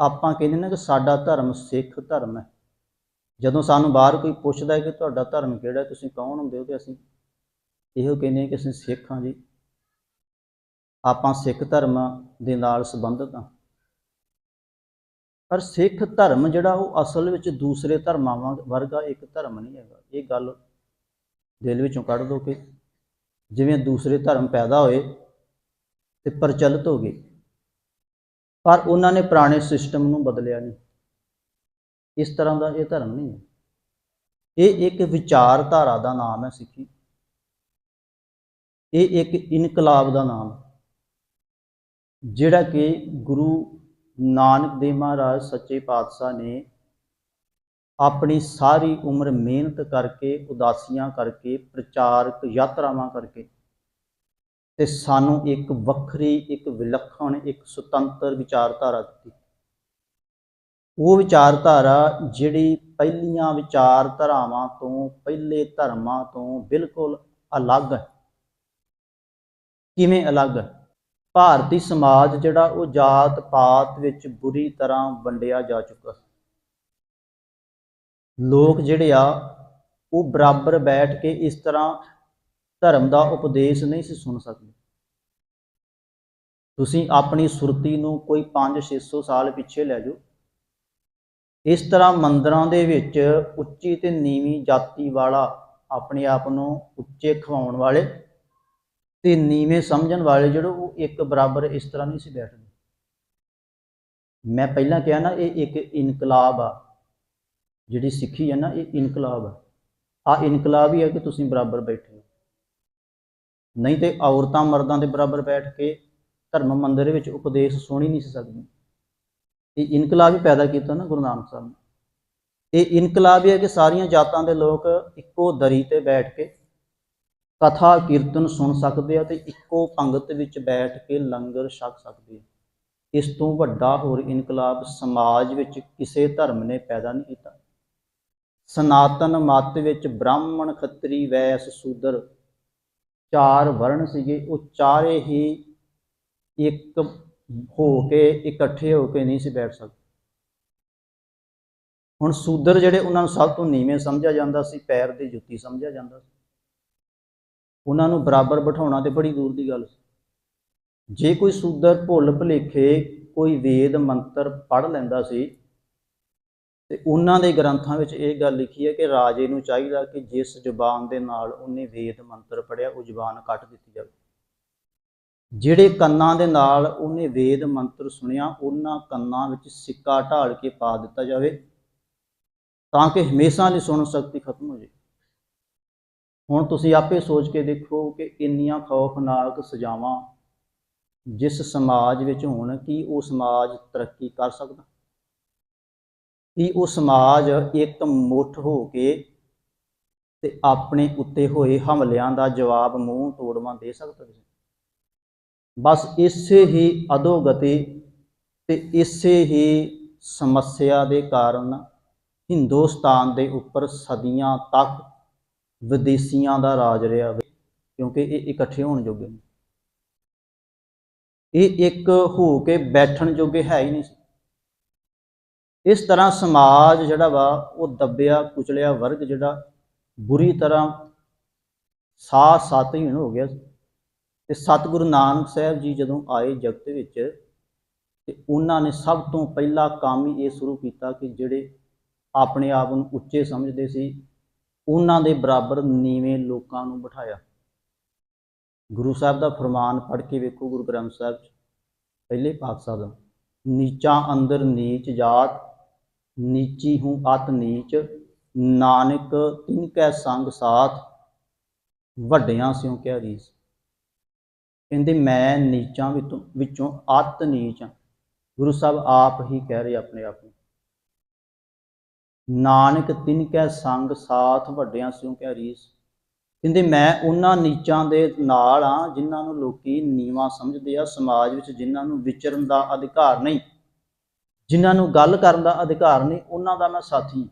ਆਪਾਂ ਕਹਿੰਦੇ ਨੇ ਕਿ ਸਾਡਾ ਧਰਮ ਸਿੱਖ ਧਰਮ ਹੈ। ਜਦੋਂ ਸਾਨੂੰ ਬਾਹਰ ਕੋਈ ਪੁੱਛਦਾ ਹੈ ਕਿ ਤੁਹਾਡਾ ਧਰਮ ਕਿਹੜਾ ਤੁਸੀਂ ਕੌਣ ਹੁੰਦੇ ਹੋ ਤੇ ਅਸੀਂ? ਇਹੋ ਕਹਿੰਦੇ ਹਾਂ ਕਿ ਅਸੀਂ ਸਿੱਖ ਹਾਂ ਜੀ। ਆਪਾਂ ਸਿੱਖ ਧਰਮ ਦੇ ਨਾਲ ਸੰਬੰਧਿਤ ਹਾਂ। ਪਰ ਸਿੱਖ ਧਰਮ ਜਿਹੜਾ ਉਹ ਅਸਲ ਵਿੱਚ ਦੂਸਰੇ ਧਰਮਾਂ ਵਾਂਗ ਵਰਗਾ ਇੱਕ ਧਰਮ ਨਹੀਂ ਹੈਗਾ। ਇਹ ਗੱਲ ਦਿਲ ਵਿੱਚੋਂ ਕੱਢ ਦੋ ਕਿ ਜਿਵੇਂ ਦੂਸਰੇ ਧਰਮ ਪੈਦਾ ਹੋਏ ਤੇ ਪ੍ਰਚਲਿਤ ਹੋ ਗਏ ਪਰ ਉਹਨਾਂ ਨੇ ਪੁਰਾਣੇ ਸਿਸਟਮ ਨੂੰ ਬਦਲਿਆ ਨਹੀਂ। ਇਸ ਤਰ੍ਹਾਂ ਦਾ ਇਹ ਧਰਮ ਨਹੀਂ ਹੈ। ਇਹ ਇੱਕ ਵਿਚਾਰਧਾਰਾ ਦਾ ਨਾਮ ਹੈ ਸਿੱਖੀ। ਇਹ ਇੱਕ ਇਨਕਲਾਬ ਦਾ ਨਾਮ ਜਿਹੜਾ ਕਿ ਗੁਰੂ ਨਾਨਕ ਦੇਵ ਮਹਾਰਾਜ ਸੱਚੇ ਪਾਤਸ਼ਾਹ ਨੇ ਆਪਣੀ ਸਾਰੀ ਉਮਰ ਮਿਹਨਤ ਕਰਕੇ, ਉਦਾਸੀਆਂ ਕਰਕੇ, ਪ੍ਰਚਾਰਕ ਯਾਤਰਾਵਾਂ ਕਰਕੇ ਤੇ ਸਾਨੂੰ ਇੱਕ ਵੱਖਰੀ, ਇੱਕ ਵਿਲੱਖਣ, ਇੱਕ ਸੁਤੰਤਰ ਵਿਚਾਰਧਾਰਾ ਦਿੱਤੀ। ਉਹ ਵਿਚਾਰਧਾਰਾ ਜਿਹੜੀ ਪਹਿਲੀਆਂ ਵਿਚਾਰਧਾਰਾਵਾਂ ਤੋਂ, ਪਹਿਲੇ ਧਰਮਾਂ ਤੋਂ ਬਿਲਕੁਲ ਅਲੱਗ ਹੈ। ਕਿਵੇਂ ਅਲੱਗ ਹੈ? ਭਾਰਤੀ ਸਮਾਜ ਜਿਹੜਾ ਉਹ ਜਾਤ ਪਾਤ ਵਿੱਚ ਬੁਰੀ ਤਰ੍ਹਾਂ ਵੰਡਿਆ ਜਾ ਚੁੱਕਾ ਲੋਕ ਜਿਹੜੇ ਆ, ਉਹ ਬਰਾਬਰ ਬੈਠ ਕੇ ਇਸ ਤਰ੍ਹਾਂ ਧਰਮ ਦਾ ਉਪਦੇਸ਼ ਨਹੀਂ ਸੀ ਸੁਣ ਸਕਦੇ। ਤੁਸੀਂ ਆਪਣੀ ਸੁਰਤੀ ਨੂੰ ਕੋਈ 5-600 ਸਾਲ ਪਿੱਛੇ ਲੈ ਜਾਓ। ਇਸ ਤਰ੍ਹਾਂ ਮੰਦਰਾਂ ਦੇ ਵਿੱਚ ਉੱਚੀ ਤੇ ਨੀਵੀਂ ਜਾਤੀ ਵਾਲਾ ਆਪਣੇ ਆਪ ਨੂੰ ਉੱਚੇ ਖਵਾਉਣ ਵਾਲੇ ਤੇ ਨੀਵੇਂ ਸਮਝਣ ਵਾਲੇ ਜਿਹੜੇ ਉਹ ਇੱਕ ਬਰਾਬਰ ਇਸ ਤਰ੍ਹਾਂ ਨਹੀਂ ਸੀ ਬੈਠਦੇ। ਮੈਂ ਪਹਿਲਾਂ ਕਿਹਾ ਨਾ, ਇਹ ਇੱਕ ਇਨਕਲਾਬ ਆ। ਜਿਹੜੀ ਸਿੱਖੀ ਹੈ ਨਾ, ਇਹ ਇਨਕਲਾਬ ਆ। ਆ ਇਨਕਲਾਬ ਹੀ ਹੈ ਕਿ ਤੁਸੀਂ ਬਰਾਬਰ ਬੈਠੇ ਹੋ। ਨਹੀਂ ਤੇ ਔਰਤਾਂ ਮਰਦਾਂ ਦੇ ਬਰਾਬਰ ਬੈਠ ਕੇ ਧਰਮ ਮੰਦਰ ਵਿੱਚ ਉਪਦੇਸ਼ ਸੁਣੀ ਨਹੀਂ ਸੀ ਸਕਦੀਆਂ। ਇਹ ਇਨਕਲਾਬ ਹੀ ਪੈਦਾ ਕੀਤਾ ਨਾ ਗੁਰੂ ਨਾਨਕ ਸਾਹਿਬ ਨੇ। ਇਹ ਇਨਕਲਾਬ ਹੀ ਹੈ ਕਿ ਸਾਰੀਆਂ ਜਾਤਾਂ ਦੇ ਲੋਕ ਇੱਕੋ ਦਰੀ ਤੇ ਬੈਠ ਕੇ ਕਥਾ, ਕੀਰਤਨ ਸੁਣ ਸਕਦੇ ਆ ਤੇ ਇੱਕੋ ਪੰਗਤ ਵਿੱਚ ਬੈਠ ਕੇ ਲੰਗਰ ਛਕ ਸਕਦੇ ਆ। ਇਸ ਤੋਂ ਵੱਡਾ ਹੋਰ ਇਨਕਲਾਬ ਸਮਾਜ ਵਿੱਚ ਕਿਸੇ ਧਰਮ ਨੇ ਪੈਦਾ ਨਹੀਂ ਕੀਤਾ। ਸਨਾਤਨ ਮਤ ਵਿੱਚ ਬ੍ਰਾਹਮਣ ਖੱਤਰੀ ਵੈਸ ਸ਼ੂਦਰ ਚਾਰ ਵਰਣ ਸੀਗੇ, ਉਹ ਚਾਰੇ ਹੀ ਇੱਕ ਹੋ ਕੇ, ਇਕੱਠੇ ਹੋ ਕੇ ਨਹੀਂ ਸੀ ਬੈਠ ਸਕਦੇ। ਹੁਣ ਸ਼ੂਦਰ ਜਿਹੜੇ ਉਹਨਾਂ ਨੂੰ ਸਭ ਤੋਂ ਨੀਵੇਂ ਸਮਝਿਆ ਜਾਂਦਾ ਸੀ, ਪੈਰ ਦੀ ਜੁੱਤੀ ਸਮਝਿਆ ਜਾਂਦਾ ਸੀ। ਉਹਨਾਂ ਨੂੰ ਬਰਾਬਰ ਬਿਠਾਉਣਾ ਤੇ ਬੜੀ ਦੂਰ ਦੀ ਗੱਲ ਸੀ। ਜੇ ਕੋਈ ਸ਼ੂਦਰ ਭੁੱਲ ਭੁਲੇਖੇ ਕੋਈ ਵੇਦ ਮੰਤਰ ਪੜ੍ਹ ਲੈਂਦਾ ਸੀ ਤੇ ਉਹਨਾਂ ਦੇ ਗ੍ਰੰਥਾਂ ਵਿੱਚ ਇਹ ਗੱਲ ਲਿਖੀ ਹੈ ਕਿ ਰਾਜੇ ਨੂੰ ਚਾਹੀਦਾ ਕਿ ਜਿਸ ਜ਼ੁਬਾਨ ਦੇ ਨਾਲ ਉਹਨੇ ਵੇਦ ਮੰਤਰ ਪੜਿਆ ਉਹ ਜ਼ੁਬਾਨ ਕੱਟ ਦਿੱਤੀ ਜਾਵੇ। ਜਿਹੜੇ ਕੰਨਾਂ ਦੇ ਨਾਲ ਉਹਨੇ ਵੇਦ ਮੰਤਰ ਸੁਣਿਆ, ਉਹਨਾਂ ਕੰਨਾਂ ਵਿੱਚ ਸਿੱਕਾ ਢਾਲ ਕੇ ਪਾ ਦਿੱਤਾ ਜਾਵੇ ਤਾਂ ਕਿ ਹਮੇਸ਼ਾ ਲਈ ਸੁਣਨ ਸ਼ਕਤੀ ਖਤਮ ਹੋ ਜਾਏ। ਹੁਣ ਤੁਸੀਂ ਆਪੇ ਸੋਚ ਕੇ ਦੇਖੋ ਕਿ ਇੰਨੀਆਂ ਖੌਫਨਾਕ ਸਜ਼ਾਵਾਂ ਜਿਸ ਸਮਾਜ ਵਿੱਚ ਹੋਣ, ਕੀ ਉਹ ਸਮਾਜ ਤਰੱਕੀ ਕਰ ਸਕਦਾ? ਕਿ ਉਹ ਸਮਾਜ ਇੱਕ ਮੁੱਠ ਹੋ ਕੇ ਤੇ ਆਪਣੇ ਉੱਤੇ ਹੋਏ ਹਮਲਿਆਂ ਦਾ ਜਵਾਬ ਮੂੰਹ ਤੋੜਵਾਂ ਦੇ ਸਕਦਾ ਕਿਸੇ ਬਸ ਇਸੇ ਹੀ ਅਦੋਗਤੀ ਤੇ ਇਸੇ ਹੀ ਸਮੱਸਿਆ ਦੇ ਕਾਰਨ ਹਿੰਦੁਸਤਾਨ ਦੇ ਉੱਪਰ ਸਦੀਆਂ ਤੱਕ ਵਿਦੇਸ਼ੀਆਂ ਦਾ ਰਾਜ ਰਿਹਾ ਕਿਉਂਕਿ ਇਹ ਇਕੱਠੇ ਹੋਣ ਜੋਗੇ ਨੇ। ਇਹ ਇੱਕ ਹੋ ਕੇ ਬੈਠਣ ਜੋਗੇ ਹੈ ਹੀ ਨਹੀਂ ਸੀ। ਇਸ ਤਰ੍ਹਾਂ ਸਮਾਜ ਜਿਹੜਾ ਵਾ, ਉਹ ਦੱਬਿਆ, ਕੁਚਲਿਆ ਵਰਗ ਜਿਹੜਾ ਬੁਰੀ ਤਰ੍ਹਾਂ ਸਾਹ ਸਤਹੀਣ ਹੋ ਗਿਆ ਸੀ। ਤੇ ਸਤਿਗੁਰੂ ਨਾਨਕ ਸਾਹਿਬ ਜੀ ਜਦੋਂ ਆਏ ਜਗਤ ਵਿੱਚ, ਤੇ ਉਹਨਾਂ ਨੇ ਸਭ ਤੋਂ ਪਹਿਲਾ ਕੰਮ ਹੀ ਇਹ ਸ਼ੁਰੂ ਕੀਤਾ ਕਿ ਜਿਹੜੇ ਆਪਣੇ ਆਪ ਨੂੰ ਉੱਚੇ ਸਮਝਦੇ ਸੀ, ਉਹਨਾਂ ਦੇ ਬਰਾਬਰ ਨੀਵੇਂ ਲੋਕਾਂ ਨੂੰ ਬਿਠਾਇਆ। ਗੁਰੂ ਸਾਹਿਬ ਦਾ ਫਰਮਾਨ ਪੜ੍ਹ ਕੇ ਵੇਖੋ ਗੁਰੂ ਗ੍ਰੰਥ ਸਾਹਿਬ 'ਚ, ਪਹਿਲੇ ਪਾਤਸ਼ਾਹ ਦਾ, ਨੀਚਾਂ ਅੰਦਰ ਨੀਚ ਜਾਤ ਨੀਚੀ ਹੂੰ ਅਤ ਨੀਚ, ਨਾਨਕ ਤਿਨ ਕੈ ਸੰਗ ਸਾਥ, ਵੱਡਿਆਂ ਸਿਉ ਕਿਆ ਰੀਸ। ਕਹਿੰਦੇ ਮੈਂ ਨੀਚਾਂ ਵਿੱਚੋਂ ਵਿੱਚੋਂ ਅਤ ਨੀਚ ਹਾਂ ਗੁਰੂ ਸਾਹਿਬ ਆਪ ਹੀ ਕਹਿ ਰਹੇ ਆਪਣੇ ਆਪ ਨੂੰ। ਨਾਨਕ ਤਿਨ ਕੈ ਸੰਗ ਸਾਥ, ਵੱਡਿਆਂ ਸਿਉ ਕਿਆ ਰੀਸ। ਕਹਿੰਦੇ ਮੈਂ ਉਹਨਾਂ ਨੀਚਾਂ ਦੇ ਨਾਲ ਆ, ਜਿਨ੍ਹਾਂ ਨੂੰ ਲੋਕੀ ਨੀਵਾ ਸਮਝਦੇ ਆ। ਸਮਾਜ ਵਿੱਚ ਜਿਨ੍ਹਾਂ ਨੂੰ ਵਿਚਰਨ ਦਾ ਅਧਿਕਾਰ ਨਹੀਂ ਜਿਨ੍ਹਾਂ ਨੂੰ ਗੱਲ ਕਰਨ ਦਾ ਅਧਿਕਾਰ ਨਹੀਂ ਉਹਨਾਂ ਦਾ ਮੈਂ ਸਾਥੀ